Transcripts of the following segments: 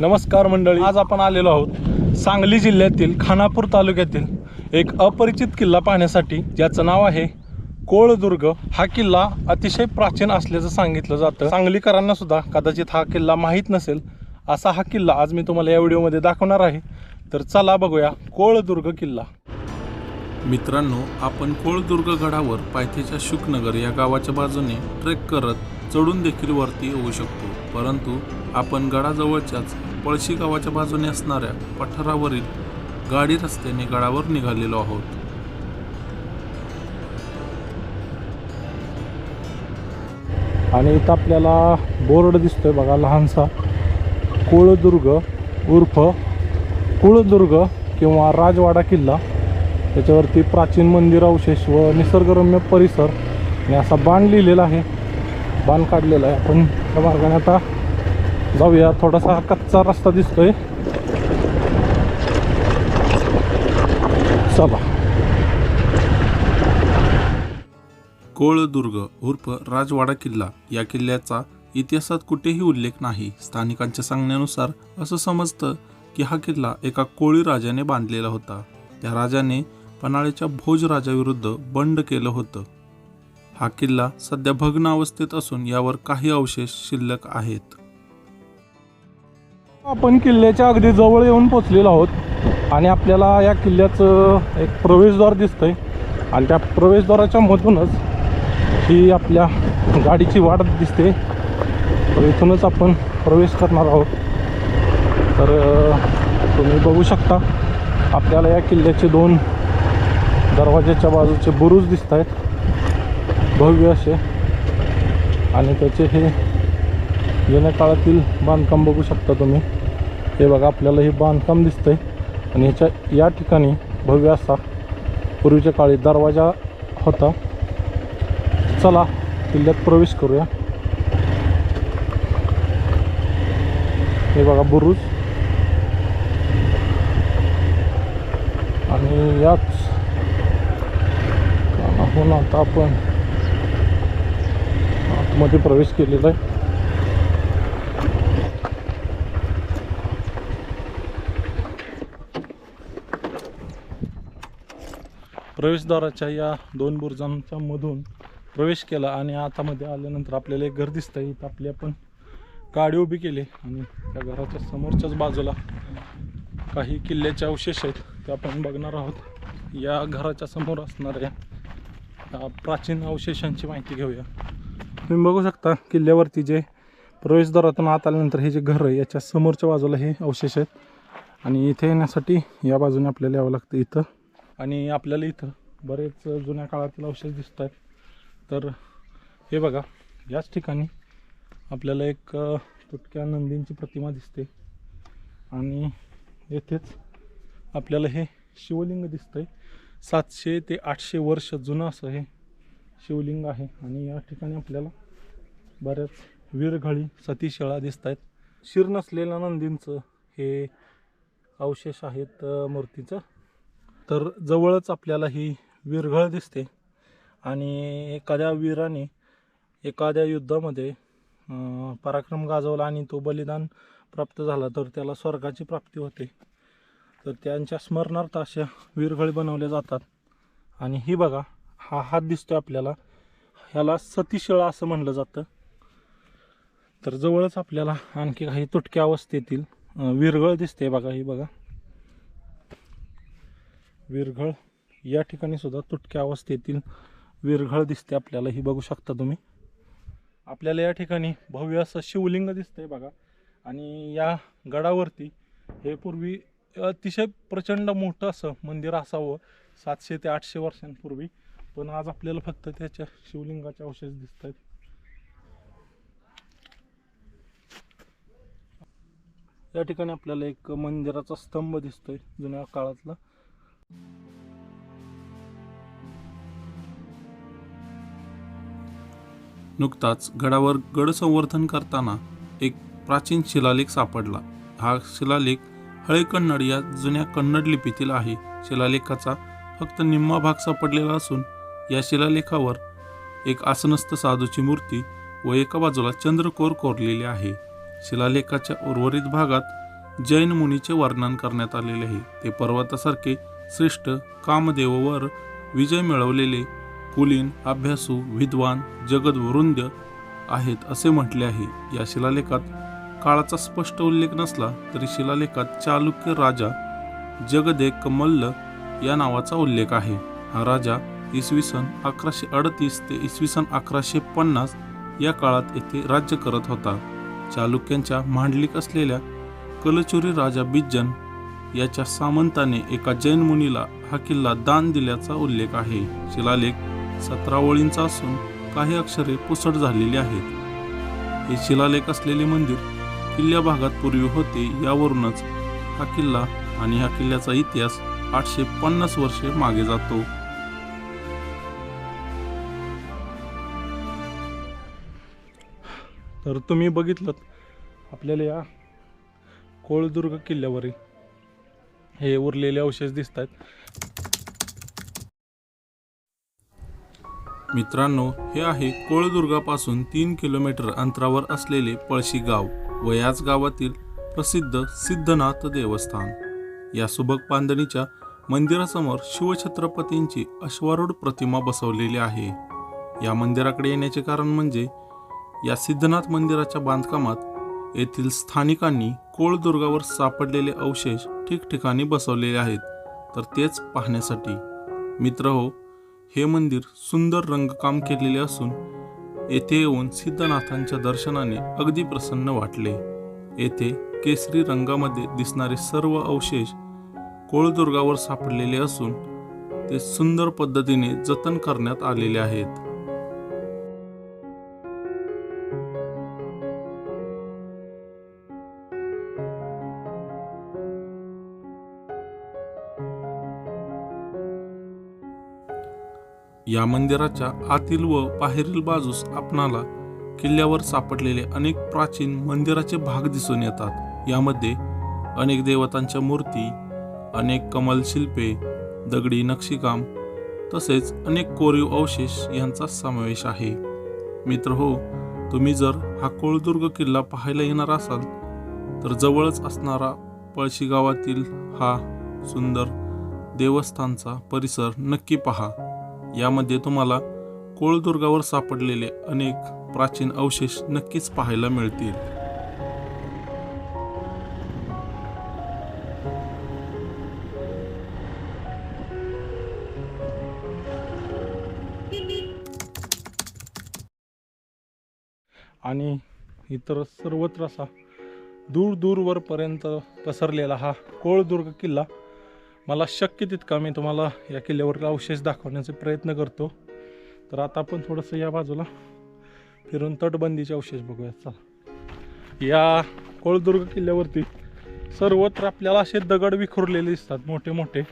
नमस्कार मंडळी आज आपण आलेलो आहोत सांगली जिल्ह्यातील खानापूर तालुक्यातील एक अपरिचित किल्ला पाहण्यासाठी ज्याचं नाव आहे कोळदुर्ग. हा किल्ला अतिशय प्राचीन असल्याचं सांगितलं जातं. सांगलीकरांना सुद्धा कदाचित हा किल्ला माहीत नसेल असा हा किल्ला आज मी तुम्हाला या व्हिडिओमध्ये दाखवणार आहे. तर चला बघूया कोळदुर्ग किल्ला. मित्रांनो आपण कोळदुर्ग गडावर पायथ्याच्या शुकनगर या गावाच्या बाजूने ट्रेक करत चढून देखील वरती येऊ शकतो. परंतु आपण गडाजवळच्याच पळशी गावाच्या बाजूने असणाऱ्या पठारावरील गाडी रस्त्याने गडावर निघालेलो आहोत. आणि इथं आपल्याला बोर्ड दिसतोय बघा लहानसा. कुळदुर्ग उर्फ कुळदुर्ग किंवा राजवाडा किल्ला. त्याच्यावरती प्राचीन मंदिर अवशेष व निसर्गरम्य परिसर. आणि असा बाण लिहिलेला आहे. बाण काढलेला आहे. आपण त्या मार्गाने आता जाऊया थोडासा हा कच्चा रस्ता दिसतोय. चला. कोळदुर्ग उर्फ राजवाडा किल्ला या किल्ल्याचा इतिहासात कुठेही उल्लेख नाही. स्थानिकांच्या सांगण्यानुसार असं समजतं की हा किल्ला एका कोळी राजाने बांधलेला होता. त्या राजाने पन्हाळ्याच्या भोज राजाविरुद्ध बंड केलं होतं. हा किल्ला सध्या भग्न अवस्थेत असून यावर काही अवशेष शिल्लक आहेत. आपण किल्ल्याच्या अगदी जवळ येऊन पोचलेलो आहोत. आणि आपल्याला या किल्ल्याचं एक प्रवेशद्वार दिसतंय. आणि त्या प्रवेशद्वाराच्या मधूनच ही आपल्या गाडीची वाट दिसते. तर इथूनच आपण प्रवेश करणार आहोत. तर तुम्ही बघू शकता आपल्याला या किल्ल्याचे दोन दरवाज्याच्या बाजूचे बुरुज दिसत आहेत भव्य असे. आणि त्याचे हे जुन्या काळातील बांधकाम बघू शकता तुम्ही. हे बघा आपल्याला हे बांधकाम दिसतंय. आणि ह्याच्या या ठिकाणी भव्य असा पूर्वीच्या काळी दरवाजा होता. चला किल्ल्यात प्रवेश करूया. हे बघा बुरुज. आणि याच कानाहून आता आपण आतमध्ये प्रवेश केलेला आहे. प्रवेशद्वाराच्या या दोन बुरजांच्या मधून प्रवेश केला आणि आतामध्ये आल्यानंतर आपल्याला एक घर दिसतं इथं आपली आपण गाडी उभी केली आणि त्या घराच्या समोरच्याच बाजूला काही किल्ल्याचे अवशेष आहेत. ते आपण बघणार आहोत. या घराच्या समोर असणाऱ्या प्राचीन अवशेषांची माहिती घेऊया. तुम्ही बघू शकता किल्ल्यावरती जे प्रवेशद्वारातून आत आल्यानंतर हे जे घर आहे याच्या समोरच्या बाजूला हे अवशेष आहेत. आणि इथे येण्यासाठी या बाजूने आपल्याला यावं लागतं. इथं आणि आपल्याला इथं बरेच जुन्या काळातील अवशेष दिसत आहेत तर हे बघा याच ठिकाणी आपल्याला एक तुटक्या नंदींची प्रतिमा दिसते. आणि येथेच आपल्याला हे शिवलिंग दिसतंय. सातशे ते आठशे वर्ष जुनं असं हे शिवलिंग आहे. आणि या ठिकाणी आपल्याला बऱ्याच वीरघळी सतीशिळा दिसत आहेत शिर नसलेल्या नंदींचं हे अवशेष आहेत मूर्तीचं. तर जवळच आपल्याला ही विरघळ दिसते. आणि एखाद्या वीराने एखाद्या युद्धामध्ये पराक्रम गाजवला आणि तो बलिदान प्राप्त झाला तर त्याला स्वर्गाची प्राप्ती होते. तर त्यांच्या स्मरणार्थ अशा विरघळी बनवल्या जातात. आणि ही बघा हा हात दिसतोय आपल्याला. ह्याला सतीशिळा असं म्हणलं जातं. तर जवळच आपल्याला आणखी काही तुटक्या अवस्थेतील विरघळ दिसते बघा ही बघा. विरघळ. या ठिकाणी सुद्धा तुटक्या अवस्थेतील विरघळ दिसते आपल्याला. ही बघू शकता तुम्ही. आपल्याला या ठिकाणी भव्य असं शिवलिंग दिसतंय बघा. आणि या गडावरती हे पूर्वी अतिशय प्रचंड मोठं असं मंदिर असावं सातशे ते आठशे वर्षांपूर्वी. पण आज आपल्याला फक्त त्याच्या शिवलिंगाचे अवशेष दिसत आहेत या ठिकाणी आपल्याला एक मंदिराचा स्तंभ दिसतोय जुन्या काळातला. नुकताच गडावर गड संवर्धन करताना एक प्राचीन शिलालेख सापडला. हा शिलालेख हळे कन्नड या जुन्या कन्नड लिपीतील आहे. शिलालेखाचा फक्त निम्मा भाग सापडलेला असून या शिलालेखावर एक आसनस्थ साधूची मूर्ती व एका बाजूला चंद्रकोर कोरलेले आहे. शिलालेखाच्या उर्वरित भागात जैन मुनीचे वर्णन करण्यात आलेले आहे. ते पर्वतासारखे श्रेष्ठ कामदेववर विजय मिळवलेले कुलीन अभ्यासू विद्वान जगदवृंद आहेत असे म्हटले आहे. या शिलालेखात काळाचा स्पष्ट उल्लेख नसला तरी शिलालेखात चालुक्य राजा जगदेक कमल्ल या नावाचा उल्लेख आहे. हा राजा इसवी सन अकराशे अडतीस ते इसवी सन अकराशे पन्नास या काळात येथे राज्य करत होता. चालुक्यांच्या मांडलिक असलेल्या कलचुरी राजा बिज्जन याच्या सामंताने एका जैन मुनीला हा किल्ला दान दिल्याचा उल्लेख आहे. शिलालेख सतरा ओळींचा असून काही अक्षरे पुसट झालेली आहेत. हे शिलालेख असलेले मंदिर किल्ल्या भागात पूर्वी होते यावरूनच हा किल्ला आणि ह्या किल्ल्याचा इतिहास आठशे पन्नास वर्षे मागे जातो. तर तुम्ही बघितलं आपल्याला या कोळदुर्ग किल्ल्यावरील हे उरलेले अवशेष दिसत आहेत मित्रांनो हे आहे कोळदुर्गापासून तीन किलोमीटर अंतरावर असलेले पळशी गाव व याच गावातील प्रसिद्ध सिद्धनाथ देवस्थान. या सुबक बांधणीच्या मंदिरासमोर शिवछत्रपतींची अश्वारूढ प्रतिमा बसवलेली आहे. या मंदिराकडे येण्याचे कारण म्हणजे या सिद्धनाथ मंदिराच्या बांधकामात येथील स्थानिकांनी कोळदुर्गावर सापडलेले अवशेष ठिकठिकाणी बसवलेले आहेत. तर तेच पाहण्यासाठी. मित्र हो हे मंदिर सुंदर रंगकाम केलेले असून येथे येऊन सिद्धनाथांच्या दर्शनाने अगदी प्रसन्न वाटले. येथे केसरी रंगामध्ये दिसणारे सर्व अवशेष कोळदुर्गावर सापडलेले असून ते सुंदर पद्धतीने जतन करण्यात आलेले आहेत. या मंदिराच्या आतील व बाहेरील बाजूस आपणाला किल्ल्यावर सापडलेले अनेक प्राचीन मंदिराचे भाग दिसून येतात. यामध्ये अनेक देवतांच्या मूर्ती अनेक कमल शिल्पे दगडी नक्षीकाम तसेच अनेक कोरीव अवशेष यांचा समावेश आहे. मित्र हो तुम्ही जर हा कोळदुर्ग किल्ला पाहायला येणार असाल तर जवळच असणारा पळशी गावातील हा सुंदर देवस्थानचा परिसर नक्की पहा. यामध्ये तुम्हाला कोळदुर्गावर सापडलेले अनेक प्राचीन अवशेष नक्कीच पाहायला मिळतील. आणि इतर सर्वत्र असा दूर दूरवरपर्यंत पसरलेला हा कोळदुर्ग किल्ला मला शक्य तितका. मी तुम्हाला या किल्ल्यावरील अवशेष दाखवण्याचा प्रयत्न करतो. तर आता आपण थोडंसं या बाजूला फिरून तटबंदीचे अवशेष बघूयात. चला. या कोळदुर्ग किल्ल्यावरती सर्वत्र आपल्याला असे दगड विखुरलेले दिसतात मोठे मोठे.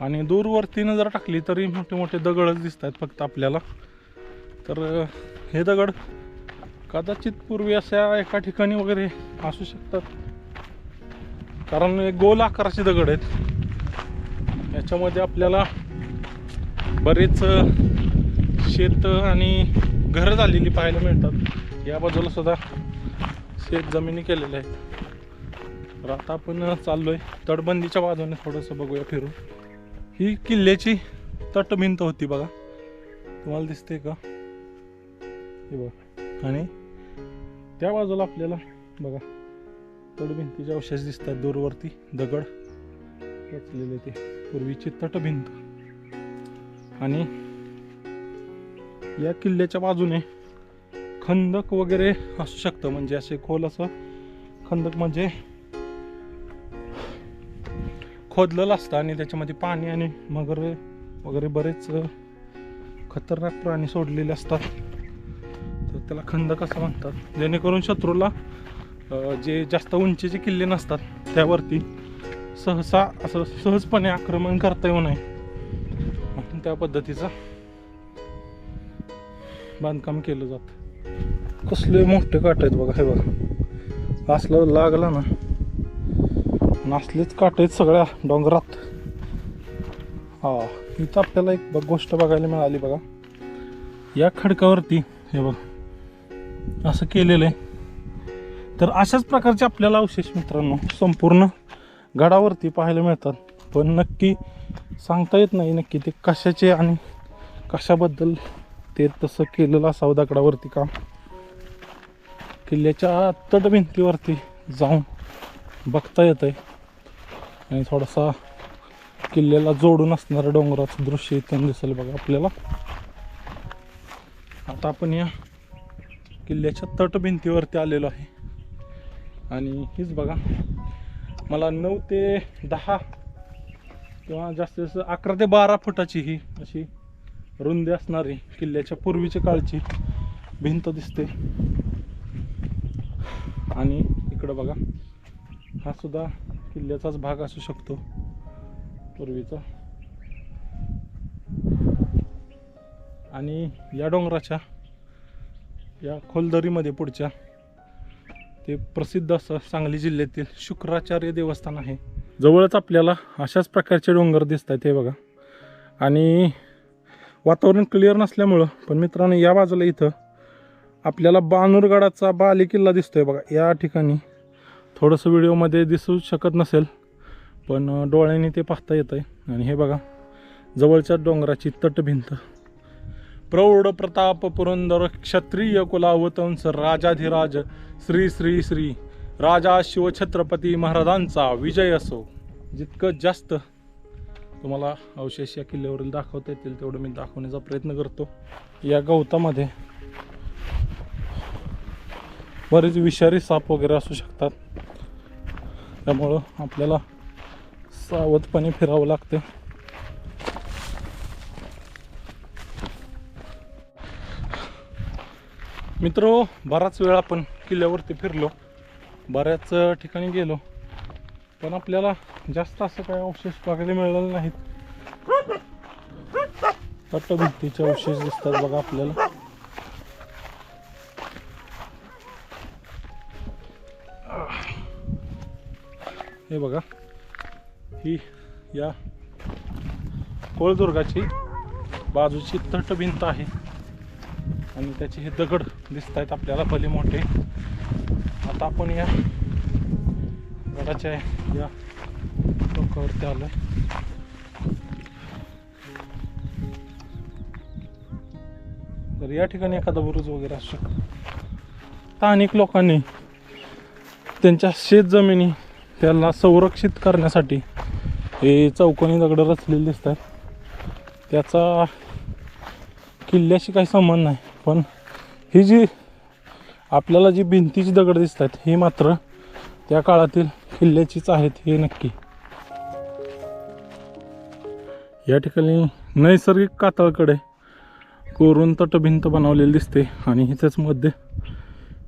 आणि दूरवरतीनं जर टाकली तरी मोठे मोठे दगडच दिसतात फक्त आपल्याला. तर हे दगड कदाचित पूर्वी अशा एका ठिकाणी वगैरे असू शकतात. कारण हे गोल आकाराचे दगड आहेत. याच्यामध्ये आपल्याला बरेच शेत आणि घरं झालेली पाहायला मिळतात. या बाजूला सुद्धा शेत जमिनी केलेल्या आहेत. तर आता आपण चाललोय तटबंदीच्या बाजूने थोडंसं बघूया फिरून. ही किल्ल्याची तटभिंत होती बघा. तुम्हाला दिसते का? हे बघा. आणि त्या बाजूला आपल्याला बघा तटभिंतीचे अवशेष दिसतात. दूरवरती दगड रचलेले ते. पूर्वीची तटभिंत. आणि या किल्ल्याच्या बाजूने खंदक वगैरे असू शकतं. म्हणजे असे खोल असं खंदक म्हणजे खोदलेलं असतं आणि त्याच्यामध्ये पाणी आणि मगर वगैरे बरेच खतरनाक प्राणी सोडलेले असतात. तर त्याला खंदक असं म्हणतात. जेणेकरून शत्रूला जे जास्त उंचीचे किल्ले नसतात त्यावरती सहसा असं सहजपणे आक्रमण करता येऊ नये. म्हणून त्या पद्धतीचं बांधकाम केलं जातं. कसले मोठे काट आहेत बघा हे बघा. असलं लागला ना असलेच काट आहेत सगळ्या डोंगरात. हा इथं आपल्याला एक बघ गोष्ट बघायला मिळाली बघा. या खडकावरती हे बघा असं केलेलं आहे. तर अशाच प्रकारचे आपल्याला अवशेष मित्रांनो संपूर्ण गडावरती पाहायला मिळतात. पण नक्की सांगता येत नाही नक्की ते कशाचे आणि कशाबद्दल ते तसं केलेलं असावं दगडावरती काम. किल्ल्याच्या तटभिंतीवरती जाऊन बघता येत आहे आणि थोडासा किल्ल्याला जोडून असणारं डोंगराचं दृश्य इथून दिसेल बघा आपल्याला. आता आपण या किल्ल्याच्या तटभिंतीवरती आलेलो आहे. आणि हीच बघा मला नऊ ते दहा किंवा जास्तीत जास्त अकरा ते बारा फुटाची ही अशी रुंदी असणारी किल्ल्याच्या पूर्वीच्या काळची भिंत दिसते. आणि इकडं बघा हा सुद्धा किल्ल्याचाच भाग असू शकतो पूर्वीचा. आणि या डोंगराच्या या खोलदरीमध्ये पुढच्या ते प्रसिद्ध असं सांगली जिल्ह्यातील शुक्राचार्य देवस्थान आहे. जवळच आपल्याला अशाच प्रकारचे डोंगर दिसत आहेत हे बघा. आणि वातावरण क्लिअर नसल्यामुळं पण मित्रांनो या बाजूला इथं आपल्याला बानूरगडाचा बाले किल्ला दिसतोय बघा. या ठिकाणी थोडंसं व्हिडिओमध्ये दिसू शकत नसेल पण डोळ्याने डोळ्यांनी ते पाहता येत आहे आणि हे बघा जवळच्या डोंगराची तटभिंत. प्रौढ प्रताप पुरंदर क्षत्रिय कुलावतंस राजाधिराज श्री श्री श्री राजा शिवछत्रपती महाराजांचा विजय असो. जितकं जास्त तुम्हाला अवशेष या किल्ल्यावरील दाखवता येतील तेवढं मी दाखवण्याचा प्रयत्न करतो. या गवतामध्ये बरेच विषारी साप वगैरे असू शकतात. त्यामुळं आपल्याला सावधपणे फिरावं लागते. मित्र हो, बराच वेळ आपण किल्ल्यावरती फिरलो. बऱ्याच ठिकाणी गेलो. पण आपल्याला जास्त असं काही अवशेष बघायला मिळाले नाहीत. तटभिंतीचे अवशेष दिसतात बघा आपल्याला. हे बघा. ही या कोळदुर्गाची बाजूची तटभिंत आहे. आणि त्याचे हे दगड दिसत आहेत आपल्याला भले मोठे. आता आपण या गडाच्या या टोकावरती आलो तर या ठिकाणी एखादा बुरुज वगैरे असू शकतो. स्थानिक लोकांनी त्यांच्या शेत जमिनी त्याला संरक्षित करण्यासाठी हे चौकोनी दगड रचलेले दिसतात त्याचा किल्ल्याशी काही संबंध नाही. पण ही जी आपल्याला जी भिंतीची दगड दिसत आहेत ही मात्र त्या काळातील किल्ल्याचीच आहेत हे नक्की. या ठिकाणी नैसर्गिक कातळकडे कोरून तटभिंत बनवलेली दिसते आणि हिच्याच मध्ये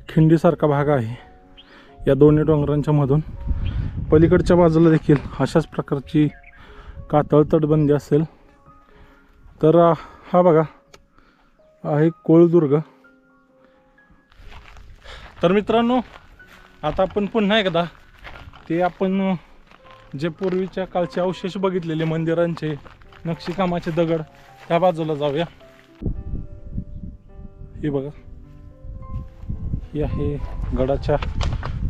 खिंडीसारखा भाग आहे. या दोन्ही डोंगरांच्या मधून पलीकडच्या बाजूला देखील अशाच प्रकारची कातळ तटबंदी असेल. तर हा बघा आहे कोळदुर्ग. तर मित्रांनो आता आपण पुन्हा एकदा ते आपण जे पूर्वीच्या काळचे अवशेष बघितलेले मंदिरांचे नक्षीकामाचे दगड त्या बाजूला जाऊया. हे बघा. हे आहे गडाच्या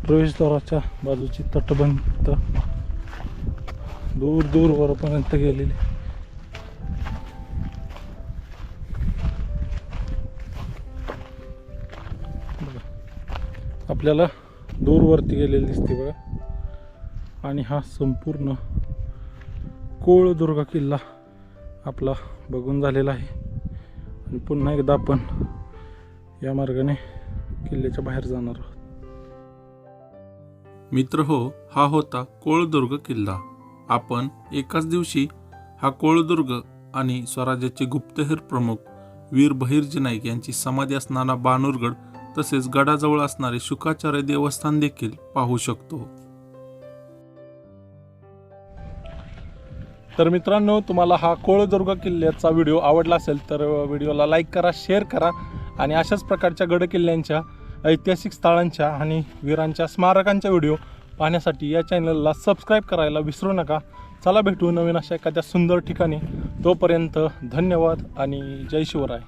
प्रवेशद्वाराच्या बाजूची तटबंद दूर दूरवरपर्यंत गेलेली. आपल्याला दूरवरती गेलेली दिसते बघा. आणि हा संपूर्ण कोळदुर्ग किल्ला आपला बघून झालेला आहे. आणि पुन्हा एकदा आपण या मार्गाने किल्ल्याच्या बाहेर जाणार आहोत. मित्र हो हा होता कोळदुर्ग किल्ला. आपण एकाच दिवशी हा कोळदुर्ग आणि स्वराज्याचे गुप्तहेर प्रमुख वीर बहिर्जी नाईक यांची समाधी असणारा बानूरगड तसेच गडाजवळ असणारे शुकाचार्य देवस्थान देखील पाहू शकतो. तर मित्रांनो तुम्हाला हा कोळदुर्ग किल्ल्याचा व्हिडिओ आवडला असेल तर व्हिडिओला लाईक करा शेअर करा आणि अशाच प्रकारच्या गड किल्ल्यांच्या ऐतिहासिक स्थळांच्या आणि वीरांच्या स्मारकांच्या व्हिडिओ पाहण्यासाठी या चॅनलला सबस्क्राईब करायला विसरू नका. चला भेटू नवीन अशा एखाद्या सुंदर ठिकाणी. तोपर्यंत धन्यवाद आणि जय शिवराय.